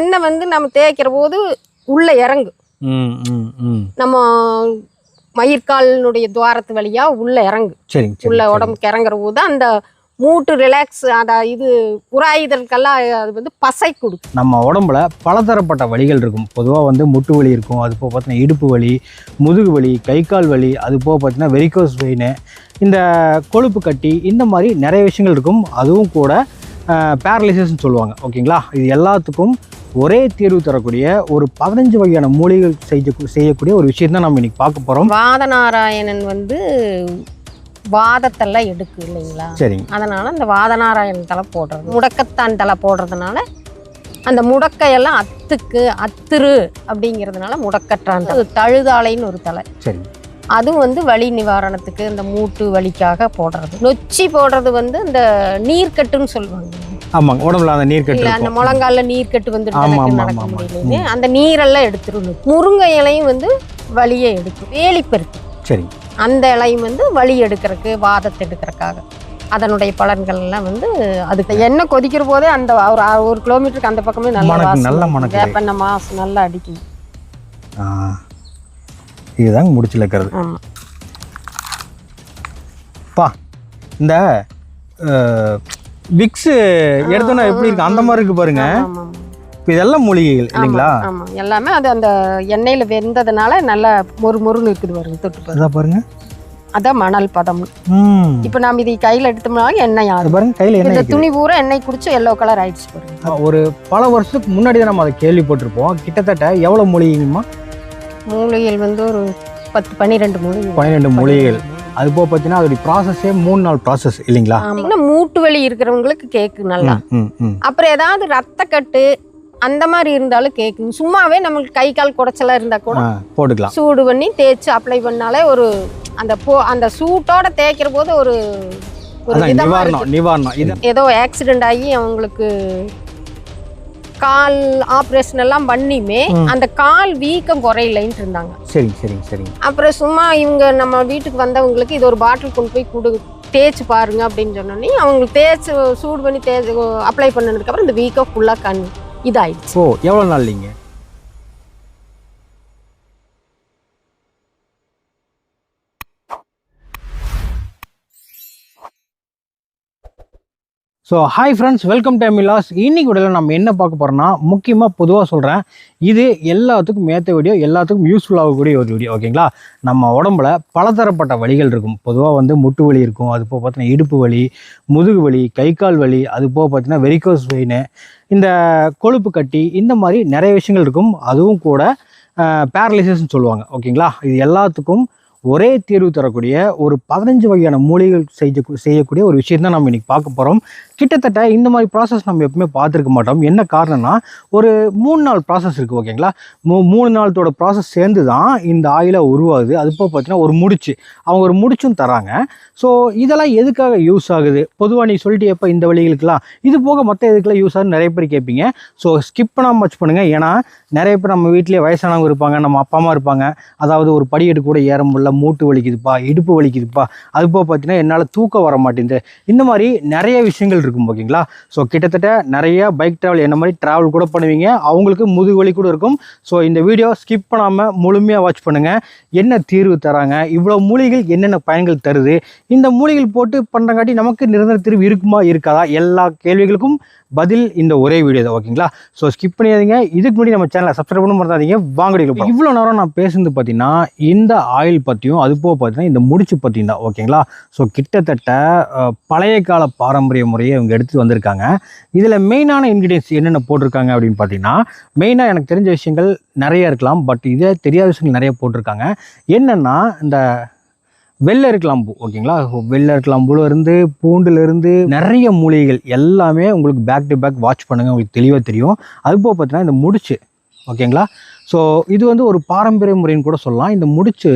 எண்ணெய் வந்து நம்ம தேய்க்கிற போது உள்ள இறங்கு. நம்ம மயிர்காலினுடைய துவாரத்து வழியா உள்ள இறங்கு. உள்ள உடம்புக்கு இறங்குற போது அந்த மூட்டு ரிலாக்ஸ் அத இது உராயுதலுக்கெல்லாம் அது வந்து பசை கொடுக்கும். நம்ம உடம்புல பலதரப்பட்ட வலிகள் இருக்கும். பொதுவாக வந்து முட்டு வலி இருக்கும் அது போக பார்த்தீங்கன்னா இடுப்பு வலி முதுகு வலி கை கால் வலி அது போக பார்த்தீங்கன்னா வெரிகோஸ் வெயின் இந்த கொழுப்பு கட்டி இந்த மாதிரி நிறைய விஷயங்கள் இருக்கும். அதுவும் கூட பேரலிசிஸ்ன்னு சொல்லுவாங்க. ஓகேங்களா? இது எல்லாத்துக்கும் ஒரே தீர்வு தரக்கூடிய ஒரு பதினஞ்சு வகையான மூலிகைகள் செய்ய செய்யக்கூடிய ஒரு விஷயம் தான் நம்ம இன்னைக்கு பார்க்க போகிறோம் வாதநாராயணன் வந்து வாதத்தெல்லாம் எடுக்கு இல்லைங்களா? சரிங்க. அதனால அந்த வாதநாராயணன் தலை போடுறது முடக்கத்தான் தலை போடுறதுனால அந்த முடக்கையெல்லாம் அத்துக்கு அத்துரு அப்படிங்கிறதுனால முடக்கற்றான் தலை. தழுதாளைன்னு ஒரு தலை. சரிங்க. அதுவும் வந்து வலி நிவாரணத்துக்கு இந்த மூட்டு வலிக்காக போடுறது. நொச்சி போடுறது வந்து இந்த நீர்க்கட்டுன்னு சொல்லுவாங்க. ஆமாங்க உடம்புல அந்த நீர் கட்டு இல்ல அந்த முழங்கால நீர்க்கட்டு வந்து நடக்க முடியலன்னு அந்த நீரெல்லாம் எடுத்துடணும் முருங்கை இலையும் வந்து வலியை எடுக்கும். வேலிப்பருத்தி சரிங்க அந்த இலையும் வந்து வலி எடுக்கிறதுக்கு வாதத்தை எடுக்கிறதுக்காக அதனுடைய பலன்கள் எல்லாம் வந்து அதுக்கு எண்ணெய் கொதிக்கிற போதே அந்த ஒரு ஒரு கிலோமீட்டருக்கு அந்த பக்கமே நல்ல நல்ல. வேப்பெண்ணெய் மாசு நல்லா அடிக்கும். ஆ. இதுதாங்க முடிச்சு வைக்கிறது ஆமா. பா இந்த விக்ஸ் எடுத்தோன்னா எப்படி இருக்கு? அந்த மாதிரி இருக்கு பாருங்க. இப்போ இதெல்லாம் மூலிகைகள் இல்லைங்களா? எல்லாமே அது அந்த எண்ணெயில வெந்ததுனால நல்லா மொறு மொறுன்னு இருக்குது பாருங்க தொட்டு பாருங்க. அதான் பாருங்க. அதான் மணல் பதம். இப்ப நாம இதை கையில எடுத்தோம்னா எண்ணெய் ஆகும் பாருங்க கையில் இந்த துணி பூரா எண்ணெய் குடிச்சு எல்லோ கலர் ஆயிடுச்சு பாருங்க. ஒரு பல வருஷத்துக்கு முன்னாடி தான் நம்ம அதை கேள்விப்பட்டிருப்போம். கிட்டத்தட்ட எவ்வளோ மூலிகைங்கம்மா? மூலிகைகள் வந்து ஒரு பத்து பன்னிரெண்டு மூலிகை பன்னிரெண்டு மூலிகைகள். அது போக பார்த்தீங்கன்னா அதோடைய ப்ராசஸே மூணு நாள் ப்ராசஸ் இல்லைங்களா? ஆமா. மூட்டு வலி இருக்கிறவங்களுக்கு கேக்கு நல்லா. அப்புறம் ஏதாவது ரத்த கட்டு அந்த மாதிரி இருந்தாலும் கேட்கும் சும்மாவே நம்மளுக்கு கை கால் குடைச்சலா இருந்தா கூட போட்டுக்கலாம். சூடு பண்ணி தேய்ச்சி அப்ளை பண்ணாலே ஒரு அந்த போ அந்த சூட்டோட தேய்க்கிற போது ஒரு ஒரு நிவாரணம். நிவாரணம். ஏதோ ஆக்சிடென்ட் ஆகி அவங்களுக்கு கால் ஆப்ரேஷன் எல்லாம் பண்ணியுமே. அந்த கால் வீக்கம் குறையலைன்ட்டு இருந்தாங்க. சரிங்க சரிங்க சரிங்க அப்புறம் சும்மா இவங்க நம்ம வீட்டுக்கு வந்தவங்களுக்கு இது ஒரு பாட்டில் கொண்டு போய் கொடு தேய்ச்சி பாருங்க அப்படின்னு சொன்னோன்னே அவங்களுக்கு தேய்ச்சி சூடு பண்ணி தேய்ச்சி அப்ளை பண்ணதுக்கப்புறம் இந்த வீக்கம் ஃபுல்லாக கண் இதாயிடுச்சு. ஓ எவ்வளோ நாள் இல்லைங்க so hi friends welcome to இல்லாஸ் இன்னைக்கு வீடியோவில் நம்ம என்ன பார்க்க போகிறோம்னா முக்கியமாக பொதுவாக சொல்கிறேன் இது எல்லாத்துக்கும் ஏற்ற வீடியோ எல்லாத்துக்கும் யூஸ்ஃபுல் ஆகக்கூடிய ஒரு வீடியோ ஓகேங்களா நம்ம உடம்புல பலதரப்பட்ட வலிகள் இருக்கும். பொதுவாக வந்து முட்டு வலி இருக்கும் அது போக பார்த்தீங்கன்னா இடுப்பு வலி முதுகு வலி கை கால் வலி அது போக பார்த்தீங்கன்னா வெரிகோஸ் வெயின் இந்த கொழுப்பு கட்டி இந்த மாதிரி நிறைய விஷயங்கள் இருக்கும். அதுவும் கூட பேரலிசிஸ்ன்னு சொல்லுவாங்க ஓகேங்களா இது எல்லாத்துக்கும் ஒரே தீர்வு தரக்கூடிய ஒரு பதினஞ்சு வகையான மூலிகைகள் செய்ய செய்யக்கூடிய ஒரு விஷயம் தான் நம்ம இன்றைக்கி பார்க்க போகிறோம் கிட்டத்தட்ட இந்த மாதிரி ப்ராசஸ் நம்ம எப்பவுமே பார்த்துருக்க மாட்டோம். என்ன காரணம்னா ஒரு மூணு நாள் ப்ராசஸ் இருக்குது ஓகேங்களா மூ மூணு நாளத்தோட ப்ராசஸ் சேர்ந்து தான் இந்த ஆயிலாக உருவாகுது. அது போக பார்த்தீங்கன்னா ஒரு முடிச்சு. அவங்க ஒரு முடிச்சும் தராங்க. ஸோ இதெல்லாம் எதுக்காக யூஸ் ஆகுது? பொதுவாக நீ சொல்லிட்டு எப்போ இந்த வழிகளுக்கெல்லாம்? இது போக மற்ற இதுக்கெல்லாம் யூஸ் ஆகுது நிறைய பேர் கேட்பீங்க. ஸோ ஸ்கிப் பண்ணாமல் மச் பண்ணுங்கள் ஏன்னா நிறைய பேர் நம்ம வீட்டிலேயே வயசானவங்க இருப்பாங்க நம்ம அப்பா அம்மா இருப்பாங்க. அதாவது ஒரு படியெடு கூட ஏற முடியல மூட்டு வலிக்குதுப்பா இடுப்பு வலிக்குதுப்பா. அது போக பார்த்தீங்கன்னா என்னால் தூக்கம் வர மாட்டேங்குது. இந்த மாதிரி நிறைய விஷயங்கள் இருக்கும் ஓகேங்களா ஸோ கிட்டத்தட்ட நிறைய பைக் ட்ராவல் என்ன மாதிரி ட்ராவல் கூட பண்ணுவீங்க. அவங்களுக்கு முதுகு வலி கூட இருக்கும். ஸோ இந்த வீடியோ ஸ்கிப் பண்ணாமல் முழுமையாக வாட்ச் பண்ணுங்கள் என்ன தீர்வு தராங்க? இவ்வளோ மூலிகைகள் என்னென்ன பயன்கள் தருது? இந்த மூலிகைகள் போட்டு பண்ணுறங்காட்டி நமக்கு நிரந்தர தீர்வு இருக்குமா இருக்காதா? எல்லா கேள்விகளுக்கும் பதில் இந்த ஒரே வீடியோ தான் ஓகேங்களா? ஸோ ஸ்கிப் பண்ணியாதீங்க இதுக்கு முன்னாடி நம்ம சேனலை சப்ஸ்கிரைப் பண்ண மறந்தாதீங்க வாங்கடிக்கலாம் இவ்வளோ நேரம் நான் பேசுனது பார்த்தீங்கன்னா இந்த ஆயில் பற்றியும் அது போக பார்த்தீங்கன்னா இந்த முடிச்சு பற்றியும் தான் ஓகேங்களா? ஸோ கிட்டத்தட்ட பழைய கால பாரம்பரிய முறையை இவங்க எடுத்து வந்திருக்காங்க. இதில் மெயினான இன்க்ரீடியன்ஸ் என்னென்ன போட்டிருக்காங்க அப்படின்னு பார்த்தீங்கன்னா மெயினாக எனக்கு தெரிஞ்ச விஷயங்கள் நிறைய இருக்கலாம் பட் இதே தெரியாத விஷயங்கள் நிறைய போட்டிருக்காங்க. என்னென்னா இந்த வெள்ளை இருக்கலாம் பூ ஓகேங்களா? வெள்ளை இருக்கலாம் பூல இருந்து பூண்டுல இருந்து நிறைய மூலிகைகள் எல்லாமே உங்களுக்கு பேக் டு பேக் வாட்ச் பண்ணுங்க உங்களுக்கு தெளிவாக தெரியும். அது போக பார்த்தீங்கன்னா இந்த முடிச்சு ஓகேங்களா? ஸோ இது வந்து ஒரு பாரம்பரிய முறைன்னு கூட சொல்லலாம். இந்த முடிச்சு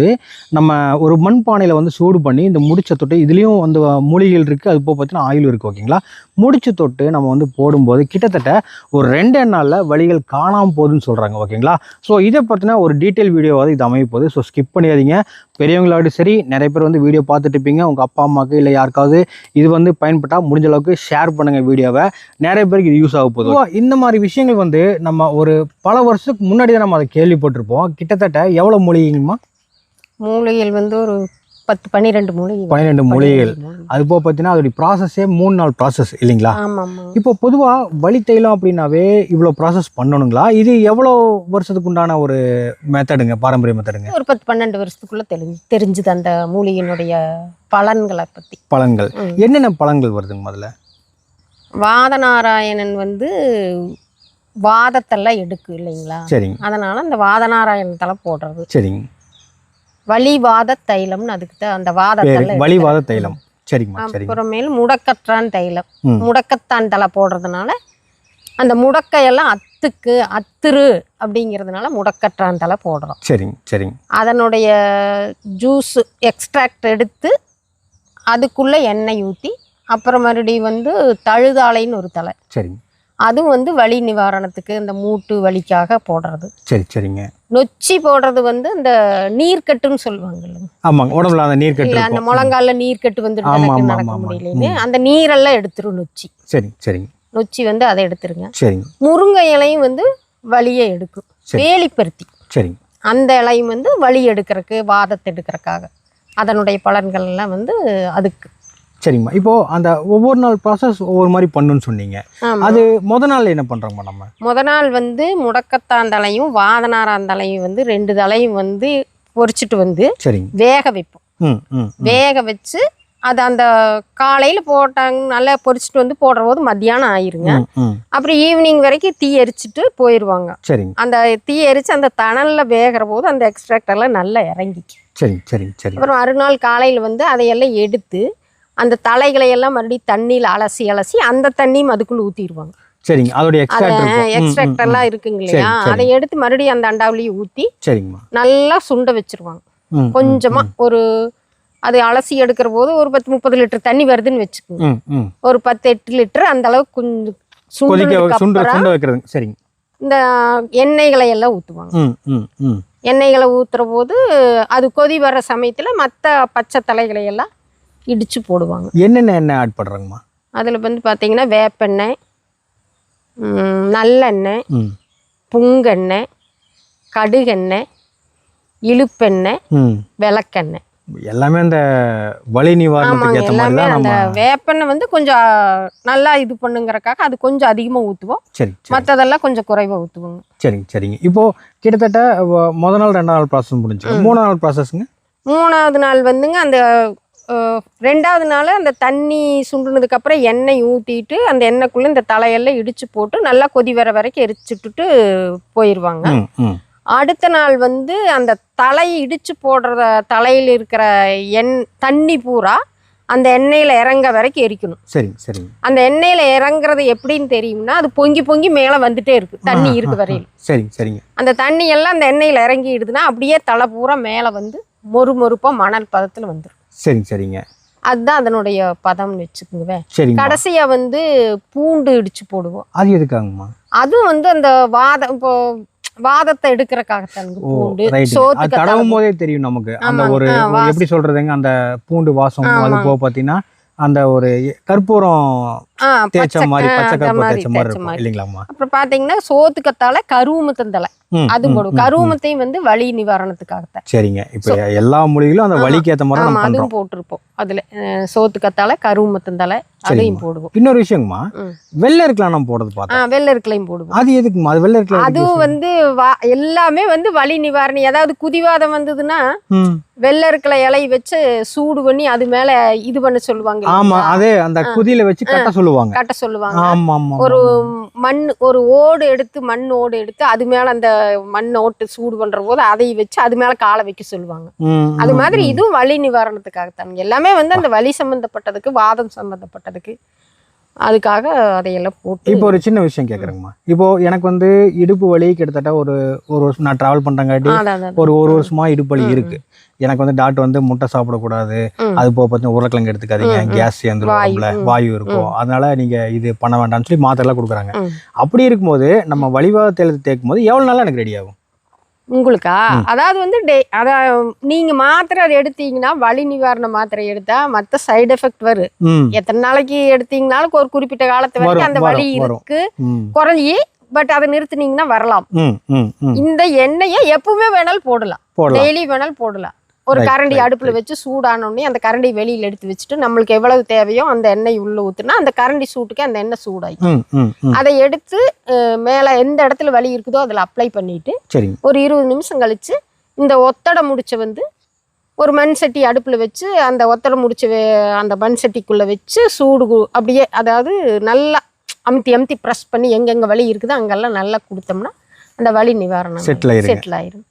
நம்ம ஒரு மண்பானையில் வந்து சூடு பண்ணி இந்த முடிச்ச தொட்டு இதுலேயும் அந்த மூலிகைகள் இருக்குது அது போக பார்த்தீங்கன்னா ஆயில் இருக்குது ஓகேங்களா? முடிச்சு தொட்டு நம்ம வந்து போடும்போது கிட்டத்தட்ட ஒரு ரெண்டே நாளில் வழிகள் காணாமல் போகுதுன்னு சொல்கிறாங்க ஓகேங்களா? ஸோ இதை பற்றின ஒரு டீட்டெயில் வீடியோவாவது இது அமைய போகுது. ஸோ ஸ்கிப் பண்ணிடாதீங்க. பெரியவங்களாட்டும் சரி நிறைய பேர் வந்து வீடியோ பார்த்துட்டு இருப்பீங்க உங்கள் அப்பா அம்மாவுக்கு இல்லை யாருக்காவது இது வந்து பயன்பட்டால் முடிஞ்ச அளவுக்கு ஷேர் பண்ணுங்கள் வீடியோவை நிறைய பேருக்கு இது யூஸ் ஆக போதும் இந்த மாதிரி விஷயங்கள் வந்து நம்ம ஒரு பல வருஷத்துக்கு முன்னாடி தான் நம்ம அதை கேள்விப்பட்டிருப்போம். கிட்டத்தட்ட எவ்வளோ மூலிகைங்கம்மா மூலிகைகள் வந்து ஒரு பத்து பன்னிரெண்டு மூலிகை. பன்னிரெண்டு மூலிகைகள். அது போக பார்த்தீங்கன்னா அதோடைய ப்ராசஸே மூணு நாள் ப்ராசஸ் இல்லைங்களா? இப்போ பொதுவாக வழி தைலம் அப்படின்னாவே இவ்வளோ ப்ராசஸ் பண்ணணுங்களா? இது எவ்வளோ வருஷத்துக்கு உண்டான ஒரு மெத்தடுங்க பாரம்பரிய மெத்தடுங்க ஒரு பத்து பன்னெண்டு வருஷத்துக்குள்ள தெரிஞ்சு தெரிஞ்சுது அந்த மூலிகையினுடைய பலன்களை பத்தி. பழங்கள் ம். என்னென்ன பழங்கள் வருதுங்க முதல்ல? வாதநாராயணன் வந்து வாதத்தெல்லாம் எடுக்கு இல்லைங்களா? சரிங்க. அதனால அந்த வாதநாராயணத்தலை போடுறது. சரிங்க. வலிவாத தைலம்னு அதுக்கு தான் அந்த பேரு வாதத்தெல்லாம் வழிவாத தைலம். சரிங்கம்மா சரிங்க அப்புறமேல் முடக்கற்றான் தைலம். முடக்கத்தான் தலை போடுறதுனால அந்த முடக்கையெல்லாம் அத்துக்கு அத்துரு அப்படிங்கிறதுனால முடக்கற்றான் தலை போடுறோம். சரிங்க சரிங்க. அதனுடைய ஜூஸ் எக்ஸ்ட்ராக்ட் எடுத்து அதுக்குள்ளே எண்ணெய் ஊற்றி அப்புறம் மறுபடியும் வந்து தழுதாலைன்னு ஒரு தலை. சரிங்க. அதுவும் வந்து வலி நிவாரணத்துக்கு இந்த மூட்டு வலிக்காக போடுறது. சரி சரிங்க. நொச்சி போடுறது வந்து இந்த நீர்க்கட்டுன்னு சொல்லுவாங்கல்ல. ஆமாங்க உடம்புல அந்த நீர் கட்டு இல்ல அந்த. முழங்கால நீர்க்கட்டு வந்து நடக்க. முடியலன்னு அந்த நீரெல்லாம் எடுத்துரும் நொச்சி. சரிங்க சரிங்க. நொச்சி வந்து அதை எடுத்துருங்க. சரிங்க. முருங்கை இலையும் வந்து வலியை எடுக்கும். சரி. வேலிப்பருத்தி. சரிங்க. அந்த இலையும் வந்து வலி எடுக்கிறதுக்கு வாதத்தை எடுக்கிறதுக்காக அதனுடைய பலன்கள் எல்லாம் வந்து அதுக்கு. சரிங்கம்மா இப்போ அந்த ஒவ்வொரு நாள் ப்ராசஸ் ஒவ்வொரு மாதிரி பண்ணுன்னு சொன்னீங்க. அது முத நாள் என்ன பண்றோம்மா நம்ம? முத நாள் வந்து முடக்கத்தான் தலையும் வாதனாரான் தலையும் வந்து ரெண்டு தலையும் வந்து பொரிச்சிட்டு வந்து சரிங்க. வேக வைப்போம். வேக வச்சு அது அந்த காலையில் போட்டாங்க நல்லா பொரிச்சிட்டு வந்து போடுற போது மத்தியானம் ஆயிருங்க. அப்புறம் ஈவினிங் வரைக்கும் தீ எரிச்சிட்டு போயிடுவாங்க சரிங்க. அந்த தீ எரிச்சு அந்த தணலில் வேகிற போது அந்த எக்ஸ்ட்ராக்ட் எல்லாம் நல்லா இறங்கிக்கும். சரிங்க சரிங்க சரிங்க. அப்புறம் மறுநாள் காலையில் வந்து அதையெல்லாம் எடுத்து அந்த தலைகளை எல்லாம் மறுபடியும் தண்ணியில் அலசி அலசி அந்த தண்ணியும் அதுக்குள்ள ஊற்றிடுவாங்க சரிங்க. அதோடைய எக்ஸ்ட்ராக்ட் இருக்கும். ம், ம், எக்ஸ்ட்ராக்ட் ம். எல்லாம் இருக்குங்க இல்லையா. அதை எடுத்து மறுபடியும் அந்த அண்டாவிலேயே ஊற்றி சரிங்கம்மா. நல்லா சுண்ட வச்சிருவாங்க. கொஞ்சமா ஒரு அது அலசி எடுக்கிற போது ஒரு பத்து முப்பது லிட்டர் தண்ணி வருதுன்னு வச்சுக்கோங்க. ஒரு பத்து எட்டு லிட்டர் அந்த அளவுக்கு கொஞ்சம் சரிங்க. இந்த எண்ணெய்களை எல்லாம் ஊற்றுவாங்க எண்ணெய்களை ஊற்றுற போது அது கொதி வர சமயத்தில் மற்ற பச்சை தலைகளை எல்லாம் இடித்து போடுவாங்க. என்னென்ன எண்ணெய் ஆட் பண்ணுறாங்கம்மா அதில் வந்து பார்த்தீங்கன்னா வேப்பெண்ணெய் நல்லெண்ணெய் புங்கெண்ணெய் கடுகெண்ணெய் இழுப்பெண்ணெய் விளக்கெண்ணெய். எல்லாமே அந்த வலி நிவாரணத்துக்கு ஏற்ற மாதிரி தான் அந்த நம்ம வேப்பெண்ணெய் வந்து கொஞ்சம் நல்லா இது பண்ணுங்கறக்காக அது கொஞ்சம் அதிகமாக ஊற்றுவோம் சரி மற்றதெல்லாம் கொஞ்சம் குறைவாக ஊற்றுவோங்க சரிங்க சரிங்க. இப்போ கிட்டத்தட்ட வ- முத நாள் ரெண்டாம் நாள் ப்ராசஸ் முடிஞ்சு மூணாம் நாள் ப்ராசஸ்ங்க மூணாவது நாள் வந்துங்க அந்த ரெண்டாவது நாள் அந்த தண்ணி சுண்டுனதுக்கு அப்புறம் எண்ணெய் ஊற்றிட்டு அந்த எண்ணெய்க்குள்ளே இந்த தலையெல்லாம் இடிச்சு போட்டு நல்லா கொதி வர வரைக்கும் எரிச்சுட்டுட்டு போயிடுவாங்க அடுத்த நாள் வந்து அந்த தலையை இடிச்சு போடுற தலையில் இருக்கிற எண் தண்ணி பூரா அந்த எண்ணெயில் இறங்க வரைக்கும் எரிக்கணும். சரிங்க சரிங்க அந்த எண்ணெயில் இறங்குறது எப்படின்னு தெரியும்னா அது பொங்கி பொங்கி மேலே வந்துட்டே இருக்கு தண்ணி இருக்கு வரையில். சரிங்க சரிங்க. அந்த தண்ணி எல்லாம் அந்த எண்ணெயில் இறங்கிடுதுன்னா அப்படியே தலை பூரா மேலே வந்து மொறு மொறுப்பாக மணல் பதத்தில் வந்துடும் சரிங்க சரிங்க. அதுதான் அதனுடைய பதம்னு வச்சுக்கோங்க சரிங்க கடைசியா வந்து பூண்டு இடிச்சு போடுவோம். அது எதுக்காங்கம்மா அதுவும் வந்து அந்த வாதம் இப்போ வாதத்தை எடுக்கிறக்காகத்தானுங்க ஓ பூண்டு. சோத்துக்கு தடவும் போதே தெரியும் நமக்கு. அந்த. ஒரு. எப்படி சொல்றதுங்க? அந்த பூண்டு வாசம் அது. போக பார்த்தீங்கன்னா அந்த ஒரு கற்பூரம் தேய்ச்ச மாதிரி தேய்ச்ச மாதிரி இருக்கும். இல்லைங்களாம்மா? அப்புறம் பாத்தீங்கன்னா சோத்துக்கத்தால கருவுமத்தந்தலை ம், அது ம், போடுவோம் ம், ம். கருவுமத்தையும் வந்து வலி சரிங்க. இப்போ எல்லா மொழிகளும் அந்த. வலிக்கு ஏற்ற மாதிரி நம்ம அதுவும் போட்டிருப்போம். அதுல அஹ், சோத்துக்கத்தால கருவுமத்தந்தலை அதையும் சரிங்கம்மா. போடுவோம். இன்னொரு விஷயங்கம்மா ம். வெள்ளை இருக்கலாம் நம்ம போடுறது ஆ பார்த்தோம் வெள்ளை இருக்கலையும் போடுவோம். அது எதுக்குமா அது வெள்ளை இருக்கலாம் அதுவும் வந்து எல்லாமே வந்து வலி நிவாரணி. அதாவது குதிவாதம் வந்ததுன்னா வெள்ளை இருக்கல இலை வச்சு சூடு பண்ணி அது மேல இது பண்ண சொல்லுவாங்க ஆமா? அதே அந்த குதியில வச்சு கட்ட சொல்லுவாங்க. கட்ட சொல்லுவாங்க ஆமா ஆமா ஒரு. மண் ஒரு ஓடு எடுத்து மண் ஓடு எடுத்து அது மேல அந்த மண் ஓட்டு சூடு பண்ற போது அதை வச்சு அது மேல காலை வைக்க சொல்லுவாங்க அது மாதிரி. இதுவும் வலி நிவாரணத்துக்காகத்தான் எல்லாமே வந்து அந்த வலி சம்பந்தப்பட்டதுக்கு வாதம் சம்பந்தப்பட்டதுக்கு அதுக்காக அதையெல்லாம் போட்டு இப்போ ஒரு சின்ன விஷயம் கேக்குறேங்கம்மா. இப்போ எனக்கு வந்து இடுப்பு வலி கிட்டத்தட்ட ஒரு ஒரு வருஷம் நான் டிராவல் அதான். ஒரு ஒரு வருஷமா இடுப்பு வலி இருக்கு. எனக்கு வந்து டாக்டர் வந்து முட்டை சாப்பிடக்கூடாது. அது போக பார்த்தீங்கன்னா உருளைக்கிழங்கு எடுத்துக்காதீங்க. கேஸ் சேர்ந்துரும் வாயு, இருக்கும். அதனால நீங்க இது பண்ண வேண்டாம்னு சொல்லி மாத்திரை எல்லாம் கொடுக்குறாங்க. அப்படி இருக்கும்போது நம்ம வழிவாக தேர்த்து தேய்க்கும் போது எவ்வளவு நாளா எனக்கு ரெடி ஆகும்? உங்களுக்கா? அதாவது வந்து டே அத நீங்க மாத்திரை அதை எடுத்தீங்கன்னா வலி நிவாரண மாத்திரை எடுத்தா மத்த சைடு எஃபெக்ட் வரும் எத்தனை நாளைக்கு எடுத்தீங்கனாலும் ஒரு குறிப்பிட்ட காலத்து வரைக்கும் அந்த வலி. இருக்கு. குறைஞ்சி பட் அதை நிறுத்துனீங்கன்னா வரலாம். இந்த எண்ணெயை எப்பவுமே வேணாலும் போடலாம். டெய்லி வேணாலும் போடலாம். ஒரு கரண்டி அடுப்புல வச்சு சூடான உடனே அந்த கரண்டி வெளியில எடுத்து வச்சுட்டு நம்மளுக்கு எவ்வளவு தேவையோ அந்த எண்ணெய் உள்ள ஊத்துனா அந்த கரண்டி சூட்டுக்கு அந்த எண்ணெய் சூடாயி ம் ம் ம். அதை எடுத்து மேல எந்த இடத்துல வலி இருக்குதோ அதுல அப்ளை பண்ணிட்டு ஒரு இருபது நிமிஷம் கழிச்சு இந்த ஒத்தடை முடிச்ச வந்து ஒரு மண் சட்டி அடுப்புல வச்சு அந்த ஒத்தடை முடிச்ச அந்த மண் சட்டிக்குள்ள வச்சு சூடு அப்படியே அதாவது நல்லா அமுத்தி அமுத்தி ப்ரெஸ் பண்ணி எங்கெங்க வலி இருக்குதோ அங்கெல்லாம் நல்லா கொடுத்தோம்னா அந்த வலி நிவாரணம். Settle ஆயிருங்க. செட்டில் ஆயிரும்.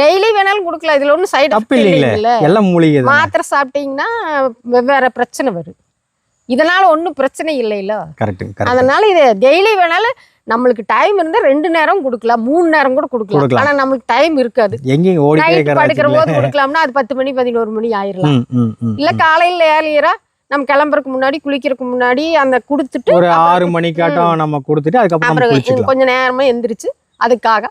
டெய்லி வேணாலும் கொடுக்கலாம். இதுல ஒன்றும் சைடு தப்பு இல்லைங்களே இல்ல. எல்லாம் மூலிகை மாத்திரை சாப்பிட்டீங்கன்னா வெவ்வேறு பிரச்சனை வரும். இதனால ஒன்றும் பிரச்சனை இல்லைல்ல. கரெக்ட் அதனால இது டெய்லி வேணாலும் நம்மளுக்கு டைம் இருந்தா ரெண்டு நேரம் கொடுக்கலாம். மூணு நேரம் கூட கொடுக்கலாம். ஆனா நம்மளுக்கு டைம் இருக்காது. எங்கேயும் படுக்கிற போது கொடுக்கலாம்னா அது பத்து மணி பதினோரு மணி ஆயிரலாம். இல்ல காலையில ஏர்லியரா நம்ம கிளம்புறதுக்கு முன்னாடி குளிக்கிறதுக்கு முன்னாடி அந்த கொடுத்துட்டு ஒரு ஆறு மணிக்காட்டம் நம்ம கொடுத்துட்டு அதுக்கப்புறம் நம்ம அப்புறம் குளிச்சுக்கலாம். கொஞ்ச நேரமா எந்திரிச்சு அதுக்காக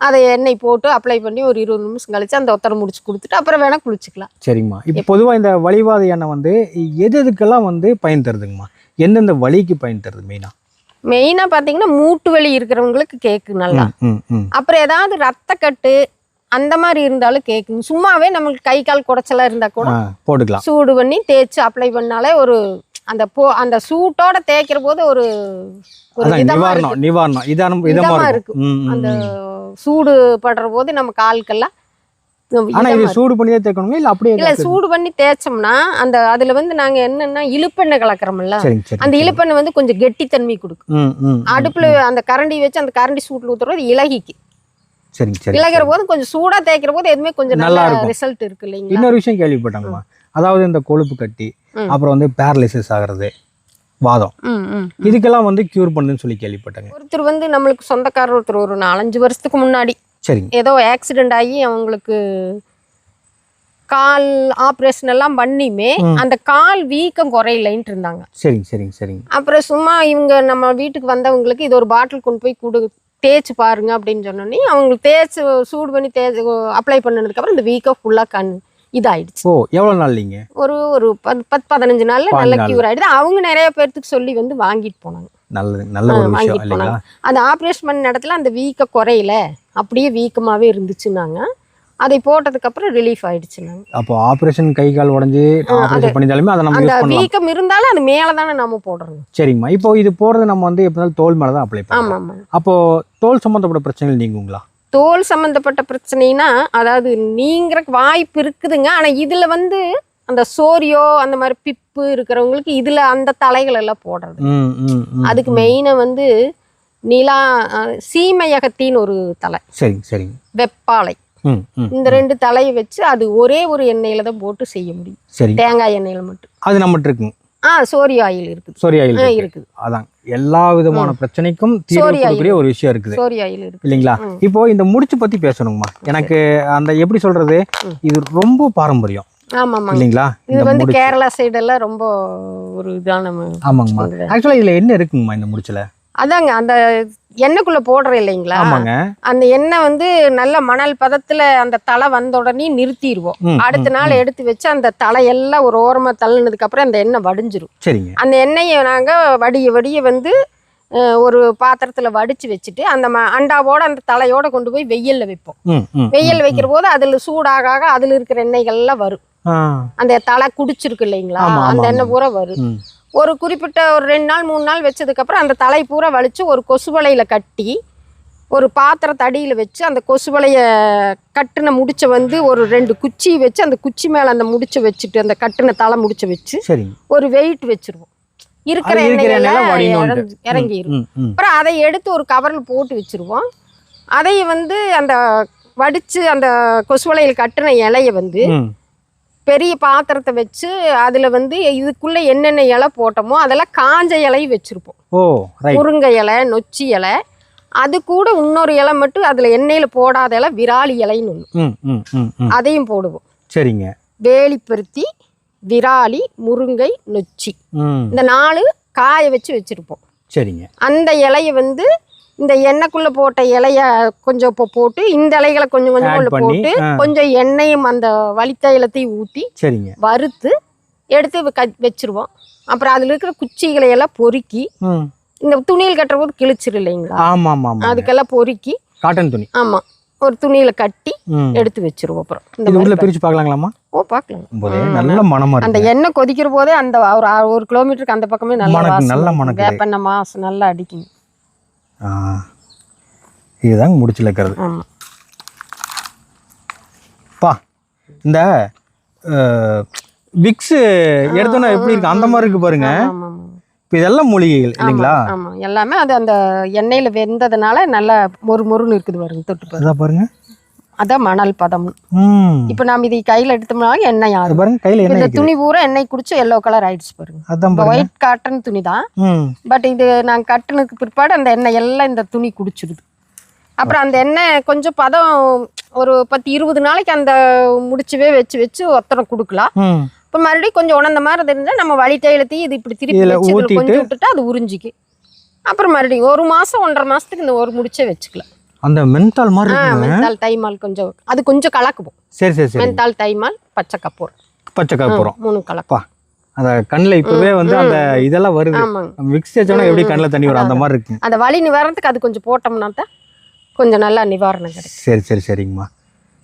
அதை எண்ணெய் போட்டு அப்ளை பண்ணி ஒரு இருபது நிமிஷம் கழிச்சு அந்த ஒத்தரை முடிச்சு கொடுத்துட்டு அப்புறம் வேணா குளிச்சுக்கலாம். சரிங்கம்மா இப்போ பொதுவா இந்த வலிவாத எண்ணெய் வந்து எது எதுக்கெல்லாம் வந்து பயன் தருதுங்கம்மா எந்தெந்த வலிக்கு பயன் தருது மெயினா மெயினா பாத்தீங்கன்னா மூட்டு வலி இருக்கிறவங்களுக்கு கேக்கு நல்லா. அப்புறம் ஏதாவது ரத்தக்கட்டு அந்த மாதிரி இருந்தாலும் கேக்குங்க சும்மாவே நம்மளுக்கு கை கால் குடைச்சலா இருந்தா கூட போட்டுக்கலாம். சூடு பண்ணி தேய்ச்சி அப்ளை பண்ணாலே ஒரு அந்த போ அந்த சூட்டோட தேய்க்கிற போது ஒரு ஒரு நிவாரணம். நிவாரணம். இதான இதமா இருக்கும். அந்த. சூடு படுற போது நம்ம காலுக்கெல்லாம் ஆனா இது. சூடு பண்ணி தான் தேய்க்கணுங்களா இல்ல அப்படியே இல்ல சூடு பண்ணி தேய்ச்சோம்னா அந்த அதுல வந்து நாங்க என்னன்னா இழுப்பெண்ணெய் கலக்குறோம்ல. அந்த இழுப்பெண்ணெய் வந்து கொஞ்சம் கெட்டித்தன்மை கொடுக்கும். ம் ம் ம். அடுப்புல அந்த கரண்டி வச்சு அந்த கரண்டி சூட்ல ஊத்துறது இலகிக்கு. சரிங்க சரி இலகிற போது கொஞ்சம் சூடா தேய்க்கிற போது எதுவுமே கொஞ்சம் நல்லா. ரிசல்ட் இருக்கு இல்லைங்களா? இன்னொரு விஷயம் கேள்விப்பட்டாங்கம்மா. அதாவது இந்த கொழுப்பு கட்டி. அப்புறம் வந்து பேரலிசிஸ் ஆகுறது வாதம். இதுக்கெல்லாம் வந்து கியூர் பண்ணுன்னு சொல்லி கேள்விப்பட்டாங்க ஒருத்தர் வந்து நம்மளுக்கு சொந்தக்காரர் ஒருத்தர் ஒரு நாலஞ்சு வருஷத்துக்கு முன்னாடி சரிங்க ஏதோ ஆக்சிடென்ட் ஆகி அவங்களுக்கு கால் ஆப்ரேஷன் எல்லாம் பண்ணியுமே. அந்த கால் வீக்கம் குறையலைன்ட்டு இருந்தாங்க சரிங்க சரிங்க சரிங்க அப்புறம் சும்மா இவங்க நம்ம வீட்டுக்கு வந்தவங்களுக்கு இது ஒரு பாட்டில் கொண்டு போய் கொடு தேய்ச்சி பாருங்க அப்படின்னு சொன்னோன்னே அவங்களுக்கு தேய்ச்சி சூடு பண்ணி தேய்ச்சி அப்ளை பண்ணதுக்கப்புறம் இந்த வீக்கம் ஃபுல்லாக கண் இதாயிடுச்சு. ஓ எவ்வளவு நாள்லீங்க? ஒரு ஒரு பத்து பத்து பதினஞ்சு நாள்ல நல்ல. கியூர் ஆயிடுது. அவங்க நிறைய பேர்த்துக்கு சொல்லி வந்து வாங்கிட்டு போனாங்க. நல்லது நல்ல ஒரு விஷயம் இல்லைங்களா? அந்த ஆப்ரேஷன் பண்ண இடத்துல அந்த வீக்க குறையல. அப்படியே வீக்கமாவே இருந்துச்சுன்னாங்க. அதை போட்டதுக்கு அப்புறம் ரிலீஃப் ஆயிடுச்சுன்னாங்க அப்போ ஆபரேஷன் கை கால் உடஞ்சி ஆபரேஷன் பண்ணிட்டாலுமே அதை நம்ம அந்த வீக்கம் இருந்தாலும் அது மேல தானே நாம போடுறோம். சரிங்கம்மா இப்போ இது போடுறது நம்ம வந்து எப்படி இருந்தாலும் தோல் மேல தான் அப்ளை ஆமா பண்ணலாம். ஆமா அப்போ தோல் சம்பந்தப்பட்ட பிரச்சனைகள் நீங்குங்களா? தோல் சம்பந்தப்பட்ட பிரச்சனைனா அதாவது நீங்கிறக்கு வாய்ப்பு இருக்குதுங்க. ஆனா இதுல வந்து அந்த சோரியோ அந்த மாதிரி பிப்பு இருக்கிறவங்களுக்கு இதுல அந்த தலைகள் எல்லாம் போடுறது அதுக்கு ம். மெயினா வந்து நிலா சீமையகத்தின்னு ஒரு தலை. சரிங்க சரிங்க வெப்பாலை இந்த ரெண்டு தலையை வச்சு அது ஒரே ஒரு எண்ணெயில தான் போட்டு செய்ய முடியும். தேங்காய் எண்ணெயில மட்டும். அது நம்மகிட்ட இருக்குங்க. ஆ சோரிய ஆயில் இருக்குது. சோரி ஆயில். இருக்குது. அதான். எல்லா விதமான பிரச்சனைக்கும் தீர்வு சோரி ஒரு விஷயம் இருக்குது. சோரிய ஆயில் இருக்கு இல்லைங்களா. இப்போ இந்த முடிச்சு பத்தி பேசணுங்கம்மா. எனக்கு அந்த எப்படி சொல்றது. இது ரொம்ப பாரம்பரியம். ஆமா ஆமாங்க இல்லைங்களா? இது வந்து கேரளா சைடு எல்லாம் ரொம்ப ஒரு இதான ஆமாங்கம்மா. சொல்றது. ஆக்சுவலா இதுல என்ன இருக்குங்கம்மா இந்த முடிச்சுல? அதாங்க அந்த எண்ணெய்க்குள்ள போடுற இல்லைங்களா? அந்த எண்ணெய் வந்து நல்ல மணல் பதத்துல அந்த தலை வந்த உடனே நிறுத்திடுவோம் அடுத்த நாள். எடுத்து வச்சு அந்த தலையெல்லாம் ஒரு ஓரமா தள்ளுனதுக்கு அப்புறம் அந்த எண்ணெய் வடிஞ்சிரும். அந்த எண்ணெயை நாங்க வடிய வடிய வந்து ஒரு பாத்திரத்துல வடிச்சு வச்சுட்டு அந்த அண்டாவோட அந்த தலையோட கொண்டு போய் வெயில்ல வைப்போம். வெயில் வைக்கிற போது அதுல சூடாக அதுல இருக்கிற எண்ணெய்கள்லாம் வரும். ஆ, அந்த தலை குடிச்சிருக்கு இல்லைங்களா? அந்த. எண்ணெய் பூரா வரும். ஒரு குறிப்பிட்ட ஒரு ரெண்டு நாள் மூணு நாள் வச்சதுக்கு அப்புறம் அந்த தலை பூரா வலிச்சு ஒரு கொசுவலையில கட்டி ஒரு பாத்திரத்தை அடியில் வச்சு அந்த கொசுவலைய கட்டுன முடிச்ச வந்து ஒரு ரெண்டு குச்சி வச்சு அந்த குச்சி மேல அந்த முடிச்ச வச்சுட்டு அந்த கட்டுன தலை முடிச்ச வச்சு ஒரு வெயிட் வச்சிருவோம். இருக்கிற எண்ணெயெல்லாம். இறங்கி- அப்புறம் அதை எடுத்து ஒரு கவரில் போட்டு வச்சிருவோம். அதை வந்து அந்த வடிச்சு அந்த கொசுவலையில் கட்டுன இலைய வந்து பெரிய பாத்திரத்தை வச்சு அதுல வந்து இதுக்குள்ள என்னென்ன இலை போட்டோமோ அதெல்லாம் காஞ்ச இலையும் வச்சிருப்போம். ஓ முருங்கை இலை நொச்சி இலை. அது கூட இன்னொரு இலை மட்டும் அதுல எண்ணெயில போடாத இலை விராலி இலைன்னு ஒன்று அதையும் போடுவோம். சரிங்க. வேலிப்பருத்தி விராலி முருங்கை நொச்சி. இந்த நாலு காய வச்சு வச்சிருப்போம். சரிங்க. அந்த இலைய வந்து இந்த எண்ணெய்க்குள்ள போட்ட இலைய கொஞ்சம் இப்போ போட்டு இந்த இலைகளை கொஞ்சம் கொஞ்சம் உள்ள போட்டு கொஞ்சம் எண்ணெயும் அந்த வலித்தைலத்தையும் ஊற்றி சரிங்க. வறுத்து எடுத்து க- வச்சிருவோம். அப்புறம் அதில் இருக்கிற குச்சிகளை எல்லாம் பொறுக்கி இந்த துணியில் கட்டுற போது கிழிச்சிரு இல்லைங்களா? அதுக்கெல்லாம் பொறுக்கி காட்டன் துணி. ஆமாம் ஒரு துணியில் கட்டி எடுத்து வச்சிருவோம் அப்புறம். இந்த உள்ள பிரிச்சு பார்க்கலாங்களாம்மா? ஓ பார்க்கலாம். நல்ல மனமா அந்த எண்ணெய் கொதிக்கிற போதே அந்த ஒரு ஒரு கிலோமீட்டருக்கு அந்த பக்கமே நல்ல நல்ல. மணக்குது. வேப்பெண்ணெய் மாசம் நல்லா அடிக்குங்க ஆ இதுதாங்க முடிச்சுல இருக்கிறது. பா இந்த விக்ஸ் எடுத்தோன்னா எப்படி இருக்கு? அந்த மாதிரி இருக்கு பாருங்க. இப்போ இதெல்லாம் மூலிகைகள் இல்லைங்களா? ஆமாம் எல்லாமே அது அந்த எண்ணெயில் வெந்ததுனால நல்லா மொறு மொறுன்னு இருக்குது பாருங்க தொட்டு பாருங்க. அதான் மணல் பதம். இப்போ நாம் இதை கையில் எடுத்தோம்னா எண்ணெய் ஆகும் பாருங்க கையில இந்த துணி பூரா எண்ணெய் குடிச்சு எல்லோ கலர் ஆயிடுச்சு பாருங்க. அதான் ஒயிட் காட்டன் துணி தான். பட் இது நாங்கள் கட்டினதுக்கு பிற்பாடு அந்த எண்ணெய் எல்லாம் இந்த துணி குடிச்சிடுது அப்புறம் அந்த எண்ணெய் கொஞ்சம் பதம் ஒரு பத்து இருபது நாளைக்கு அந்த முடிச்சவே வச்சு வச்சு ஒத்தனை கொடுக்கலாம். இப்போ மறுபடியும் கொஞ்சம் உணர்ந்த மாதிரி தெரிஞ்சால் நம்ம வழி தைலத்தையும் இது இப்படி திருப்பி வச்சு கொஞ்சம் விட்டுட்டு அது உறிஞ்சிக்கு அப்புறம் மறுபடியும் ஒரு மாதம் ஒன்றரை மாதத்துக்கு இந்த ஒரு முடிச்சே வச்சுக்கலாம். அந்த மென்தால் மாதிரி மென்தால் தைமால் கொஞ்சம் அது கொஞ்சம் கலக்குவோம். சரி சரி சரி. மென்தால் தைமால் பச்சை கப்பூர் பச்சை கற்பூரம். மூணு கலக்கும். பா அந்த கண்ணில் இப்பவே வந்து அந்த இதெல்லாம் வருது. மிக்ஸ் வச்சோன்னா எப்படி கண்ணில் தண்ணி வரும்? அந்த மாதிரி இருக்குங்க அந்த வலி நிவாரணத்துக்கு அது கொஞ்சம் போட்டோம்னா தான் கொஞ்சம் நல்லா நிவாரணம் கிடைக்கும். சரி சரி சரிங்கம்மா.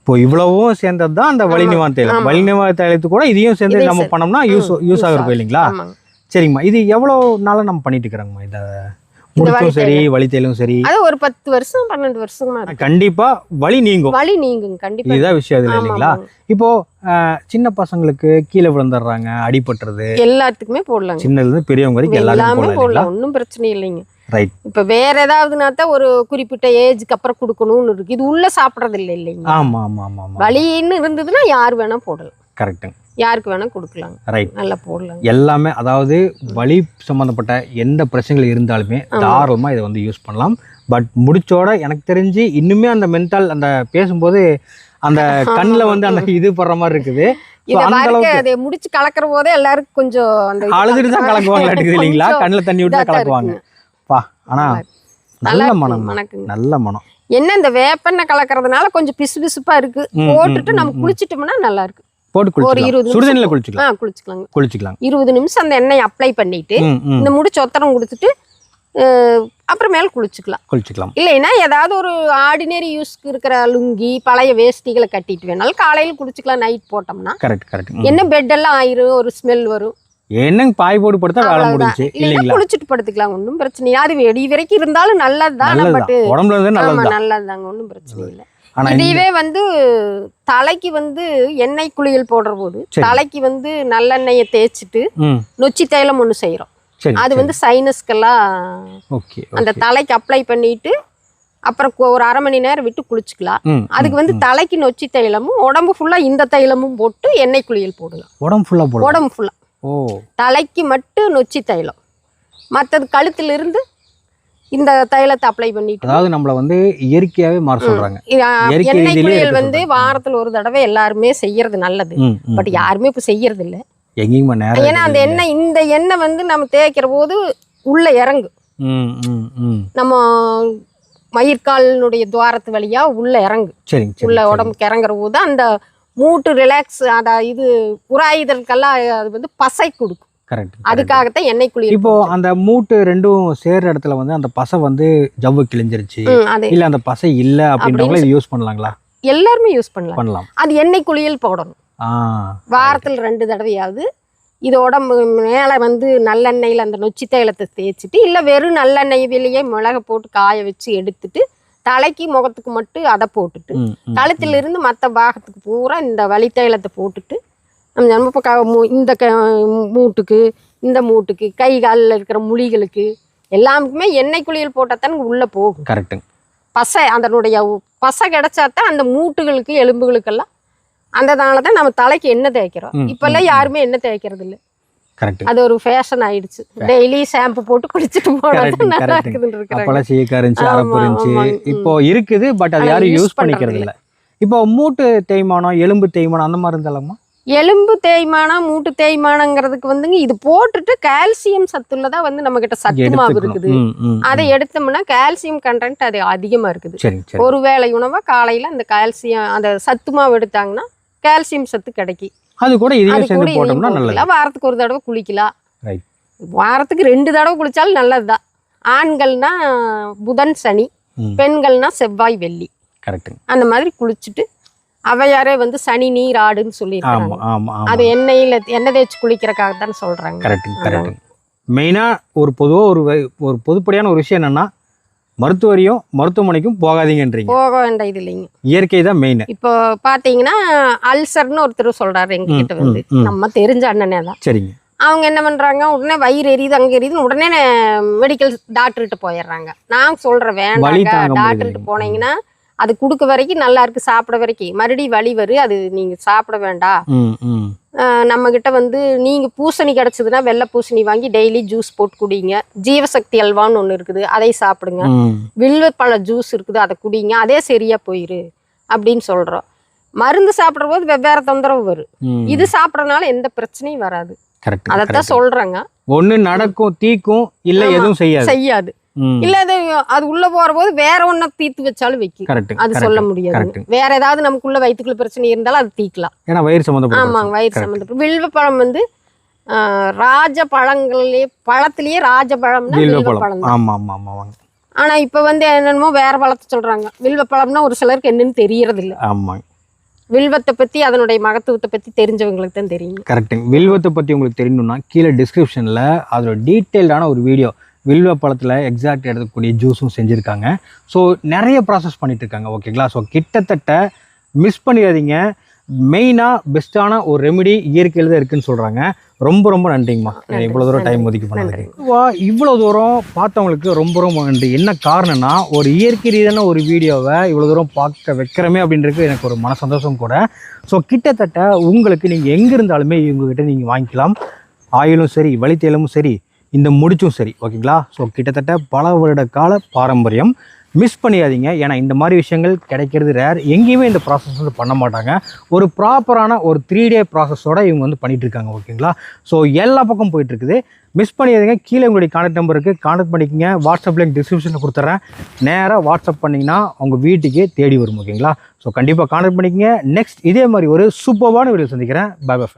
இப்போ இவ்வளவும் சேர்ந்தது தான் அந்த வலி நிவாரண தைலம் வலி நிவாரண தைலத்து கூட இதையும் சேர்ந்து நம்ம பண்ணோம்னா யூஸ் யூஸ் ஆகிருக்கும் இல்லைங்களா? சரிங்கம்மா. இது எவ்வளோ நாளாக நம்ம பண்ணிட்டு இருக்கிறோங்கம்மா இதை? முடிச்சும் சரி வலி தைலும் சரி. அது ஒரு பத்து வருஷம் பன்னெண்டு வருஷமா கண்டிப்பா வலி நீங்கும். வலி நீங்குங்க கண்டிப்பா. இதுதான் விஷயம் இதுல இல்லைங்களா. இப்போ சின்ன பசங்களுக்கு கீழே விழுந்துடுறாங்க அடிபட்டுறது. எல்லாத்துக்குமே போடலாங்க. சின்னதுல இருந்து பெரியவங்க வரைக்கும் எல்லாமே போடலாம் போடலாம் ஒன்றும் பிரச்சனை இல்லைங்க. ரைட் இப்ப வேற ஏதாவதுனா தான் ஒரு குறிப்பிட்ட ஏஜுக்கு அப்புறம் கொடுக்கணும்னு இருக்கு. இது உள்ள சாப்பிட்றது இல்லை இல்லைங்க ஆமா ஆமா ஆமா வலின்னு இருந்ததுன்னா யார் வேணா போடலாம். கரெக்டுங்க யாருக்கு வேணா கொடுக்கலாங்க. ரைட் நல்லா போடலாங்க. எல்லாமே அதாவது வலி சம்மந்தப்பட்ட எந்த பிரச்சனைகள் இருந்தாலுமே தாராளமாக இதை வந்து யூஸ் பண்ணலாம். பட் முடிச்சோட எனக்கு தெரிஞ்சு இன்னுமே அந்த மென்டல் அந்த பேசும்போது அந்த கண்ணில் வந்து அந்த இது படுற மாதிரி இருக்குது. அதை முடிச்சு கலக்கிற போதே எல்லாருக்கும் கொஞ்சம் அந்த அழுதுட்டு தான் கலக்குவாங்க இல்லைங்களா? கண்ணில் தண்ணி விட்டு கலக்குவாங்க. பா ஆனா நல்லா மனம் நல்ல மனம். என்ன இந்த வேப்பெண்ணெய் கலக்கறதுனால கொஞ்சம் பிசு பிசுப்பா இருக்கு போட்டுட்டு நம்ம. குளிச்சிட்டோம்னா நல்லா இருக்கு. போட்டு ஒரு இருபது சுடுதண்ணில் குளிச்சுக்கலாம். ஆ குளிச்சுக்கலாங்க. குளிச்சுக்கலாம். இருபது நிமிஷம் அந்த எண்ணெய் அப்ளை பண்ணிட்டு இந்த முடிச்சு ஒத்தரம் கொடுத்துட்டு அப்புறமேல் குளிச்சுக்கலாம். குளிச்சுக்கலாம். இல்லைன்னா ஏதாவது ஒரு ஆர்டினரி யூஸ்க்கு இருக்கிற லுங்கி பழைய வேஷ்டிகளை கட்டிட்டு வேணாலும் காலையில் குளிச்சுக்கலாம் நைட் போட்டோம்னா. கரெக்ட் கரெக்ட் என்ன பெட் எல்லாம் ஆயிரும் ஒரு ஸ்மெல் வரும். என்னங்க பாய் போட்டு படுத்தா வேலை. முடிஞ்சு? இல்லைங்களா? குளிச்சுட்டு படுத்துக்கலாம் ஒன்றும் பிரச்சனை. அது வெடி வரைக்கும் இருந்தாலும் நல்லதுதான். பட் உடம்புல நல்லதுதாங்க ஒன்றும் பிரச்சனை இல்லை. ஆனா இதுவே வந்து தலைக்கு வந்து எண்ணெய் குளியல் போடுற போது. தலைக்கு வந்து நல்லெண்ணெயை தேய்ச்சிட்டு நொச்சி தைலம் ஒன்று செய்கிறோம் சரி அது வந்து சைனஸ்க்கெல்லாம் அந்த தலைக்கு அப்ளை பண்ணிட்டு அப்புறம் ஒரு அரை மணி நேரம் விட்டு குளிச்சுக்கலாம். அதுக்கு வந்து தலைக்கு நொச்சி தைலமும் உடம்பு ஃபுல்லாக இந்த தைலமும் போட்டு எண்ணெய் குளியல் போடலாம். உடம்பு ஃபுல்லாக போடும் உடம்பு ஃபுல்லாக ஓ. தலைக்கு மட்டும் நொச்சி தைலம். மற்றது கழுத்துல இருந்து இந்த தைலத்தை அப்ளை பண்ணிட்டு அதாவது நம்மள வந்து இயற்கையாவே மாற சொல்றாங்க. எண்ணெய் குளியல் வந்து. வாரத்துல ஒரு தடவை எல்லாருமே செய்யறது நல்லது. பட் யாருமே இப்போ செய்யறது இல்ல எங்கேயுமா நேரம் ஏன்னா அந்த. எண்ணெய் இந்த எண்ணெய் வந்து நம்ம தேய்க்கிற போது உள்ள இறங்கு நம்ம மயிர்காலினுடைய துவாரத்து வழியா உள்ள இறங்கு உள்ள. உடம்புக்கு இறங்குற போது அந்த மூட்டு ரிலாக்ஸ் அத இது உராயுதலுக்கெல்லாம் அது வந்து பசை கொடுக்கும். கரெக்ட் அதுக்காகத்தான் எண்ணெய் குளியல் இப்போ அந்த மூட்டு ரெண்டும் சேர்ற இடத்துல வந்து அந்த பசை வந்து ஜவ்வு கிழிஞ்சிருச்சு. இல்ல அந்த பசை இல்ல அப்படின்றவங்கள யூஸ் பண்ணலாங்களா? எல்லாருமே யூஸ் பண்ணலாம். பண்ணலாம். அது எண்ணெய் குளியல் போடணும். வாரத்தில் ரெண்டு தடவையாவது இது உடம்பு மேலே வந்து நல்லெண்ணெயில் அந்த நொச்சி தைலத்தை தேய்ச்சிட்டு இல்லை வெறும் நல்லெண்ணெய் வெளியே மிளகை போட்டு காய வச்சு எடுத்துட்டு தலைக்கு முகத்துக்கு மட்டும் அதை போட்டுட்டு ம், ம், கழுத்துல இருந்து மற்ற பாகத்துக்கு பூரா இந்த வலி தைலத்தை போட்டுட்டு நம்ம இப்போ க- இந்த க மூட்டுக்கு இந்த மூட்டுக்கு கை காலில் இருக்கிற முழிகளுக்கு எல்லாமுக்குமே எண்ணெய் குளியல் போட்டால் தான் உள்ளே போகும். கரெக்ட்டுங்க பசை அதனுடைய பசை கிடைச்சா தான் அந்த மூட்டுகளுக்கு எலும்புகளுக்கெல்லாம் அந்தனால தான் நம்ம தலைக்கு எண்ணெய் தேய்க்கிறோம். இப்பெல்லாம் யாருமே எண்ணெய் தேய்க்கிறது இல்லை. அது ஒரு ஃபேஷன் ஆயிடுச்சு. டெய்லி ஷாம்பு போட்டு குளிச்சுட்டு தான் நல்லா. இருக்குதுன்னு. இப்போ இருக்குது பட் அது யாரும் யூஸ் பண்ணிக்கிறது இல்ல. இப்போ மூட்டு தேய்மானம் எலும்பு தேய்மானம் அந்த மாதிரி இருந்தாலுமா? எலும்பு தேய்மானம் மூட்டு தேய்மானங்கிறதுக்கு வந்துங்க இது போட்டுட்டு கால்சியம் சத்துள்ளதா வந்து நம்ம கிட்ட சத்து மாவு இருக்குது. அதை எடுத்தோம்னா கால்சியம் கண்டென்ட் அது அதிகமா இருக்குது. ஒரு வேளை உணவா காலையில அந்த கால்சியம் அந்த சத்து மாவு எடுத்தாங்கன்னா கால்சியம் சத்து கிடைக்கும். அது கூட. வாரத்துக்கு ஒரு தடவை குளிக்கலாம். வாரத்துக்கு ரெண்டு தடவை குளிச்சாலும் நல்லதுதான் ஆண்கள்னா புதன் சனி. பெண்கள்னா செவ்வாய் வெள்ளி. அந்த மாதிரி குளிச்சுட்டு அவையாரே வந்து சனி நீர் ஆடுன்னு சொல்லியிருக்காங்க அது எண்ணெயில எண்ணெய் தேய்ச்சி குளிக்கிறக்காக தான் சொல்றாங்க கரெக்டுங்க கரெக்டுங்க மெயினாக ஒரு பொதுவாக ஒரு ஒரு பொதுப்படையான ஒரு விஷயம் என்னன்னா மருத்துவரையும் மருத்துவமனைக்கும் போகாதீங்கன்றீங்க. போக வேண்டாம் இது இல்லைங்க. இயற்கை தான் மெயின் இப்போ பாத்தீங்கன்னா அல்சர்னு ஒருத்தர் சொல்றாரு எங்க கிட்ட ம், வந்து. நம்ம தெரிஞ்ச அண்ணனே தான். சரிங்க. அவங்க என்ன பண்றாங்க? உடனே வயிறு எரியுது அங்க எரியுதுன்னு உடனே மெடிக்கல் டாக்டர்கிட்ட போயிடுறாங்க. நான் வேண்டாங்க. தாங்க டாக்டர்கிட்ட. போனீங்கன்னா அது குடுக்க வரைக்கும் நல்லா இருக்கு சாப்பிட வரைக்கும். மறுபடியும் வலி வரும் அது நீங்க சாப்பிட வேண்டாம் நம்ம கிட்ட வந்து நீங்க பூசணி கிடைச்சதுன்னா வெள்ளை பூசணி வாங்கி டெய்லி ஜூஸ் போட்டு குடிங்க. ஜீவசக்தி அல்வான்னு ஒன்று இருக்குது அதை சாப்பிடுங்க. ம். வில்வப்பழ ஜூஸ் இருக்குது அதை குடிங்க அதே சரியா போயிரு அப்படின்னு சொல்றோம். மருந்து சாப்பிடுற போது வெவ்வேறு தொந்தரவு வரும் இது சாப்பிட்றதுனால எந்த பிரச்சனையும் வராது. கரெக்ட் அதைத்தான் சொல்றாங்க. ஒன்று நடக்கும் தீக்கும் இல்லை. எதுவும் செய்யாது. செய்யாது. இல்ல அது அது உள்ள போற போது வேற ஒன்ன தீர்த்து வச்சாலும் வைக்கும். கரெக்ட் அது சொல்ல முடியாது. வேற ஏதாவது நமக்குள்ள வயிற்றுக்குள்ள பிரச்சனை இருந்தாலும் அது தீக்கலாம். ஏன்னா வயிறு சம்மந்தப்பட்ட ஆமாங்க வயிறு. சம்மந்தப்பட்ட வில்வ பழம் வந்து ராஜ பழங்கள்லயே பழத்திலேயே ராஜ பழம்னா வில்வ பழம். ஆமா ஆமா ஆமா ஆனா இப்ப வந்து என்னென்னமோ வேற பழத்தை சொல்றாங்க. வில்வ பழம்னா ஒரு சிலருக்கு என்னன்னு தெரியறது இல்ல ஆமாங்க வில்வத்தை பத்தி அதனுடைய மகத்துவத்தை பத்தி தெரிஞ்சவங்களுக்கு தான் தெரியும். கரெக்டுங்க வில்வத்தை பற்றி உங்களுக்கு தெரியணும்னா கீழே டிஸ்கிரிப்ஷனில் அதோட டீட்டெயில்டான ஒரு வீடியோ வில்வ பழத்தில் எக்ஸாக்ட் எடுக்கக்கூடிய ஜூஸும் செஞ்சுருக்காங்க. ஸோ நிறைய ப்ராசஸ் பண்ணிட்டு இருக்காங்க ஓகேங்களா ஸோ கிட்டத்தட்ட மிஸ் பண்ணிடாதீங்க. மெயினாக பெஸ்ட்டான ஒரு ரெமெடி இயற்கையில் தான் இருக்குன்னு சொல்கிறாங்க ரொம்ப ரொம்ப நன்றிங்கம்மா. நன்றி, இவ்வளோ தூரம் டைம் ஒதுக்கி பண்ணதுக்கு. இவ்வளோ தூரம் பார்த்தவங்களுக்கு ரொம்ப ரொம்ப நன்றி. என்ன காரணம்னா ஒரு இயற்கை ரீதியான ஒரு வீடியோவை இவ்வளோ தூரம் பார்க்க வைக்கிறமே அப்படின்றது எனக்கு ஒரு மன சந்தோஷம் கூட. ஸோ கிட்டத்தட்ட உங்களுக்கு நீங்கள் எங்கே இருந்தாலுமே இவங்ககிட்ட நீங்கள் வாங்கிக்கலாம். ஆயிலும் சரி வழித்தேலும் சரி இந்த முடிச்சும் சரி ஓகேங்களா? ஸோ கிட்டத்தட்ட பல வருட கால பாரம்பரியம். மிஸ் பண்ணிடாதீங்க ஏன்னா இந்த மாதிரி விஷயங்கள் கிடைக்கிறது ரேர் எங்கேயுமே இந்த ப்ராசஸ் வந்து பண்ண மாட்டாங்க. ஒரு ப்ராப்பரான ஒரு த்ரீ டே ப்ராசஸோட இவங்க வந்து பண்ணிகிட்ருக்காங்க ஓகேங்களா? ஸோ எல்லா பக்கம் போயிட்டு இருக்குது. மிஸ் பண்ணிடாதீங்க கீழே உங்களுடைய கான்டாக்ட் நம்பருக்கு கான்டாக்ட் பண்ணிக்கோங்க. வாட்ஸ்அப் லிங்க் டிஸ்கிரிப்ஷனில் கொடுத்துட்றேன் நேராக வாட்ஸ்அப் பண்ணிங்கன்னா உங்கள் வீட்டுக்கே தேடி வரும் ஓகேங்களா? ஸோ கண்டிப்பாக கான்டாக்ட் பண்ணிக்கோங்க. நெக்ஸ்ட் இதே மாதிரி ஒரு சூப்பர்வான வீடியோ சந்திக்கிறேன். Bye bye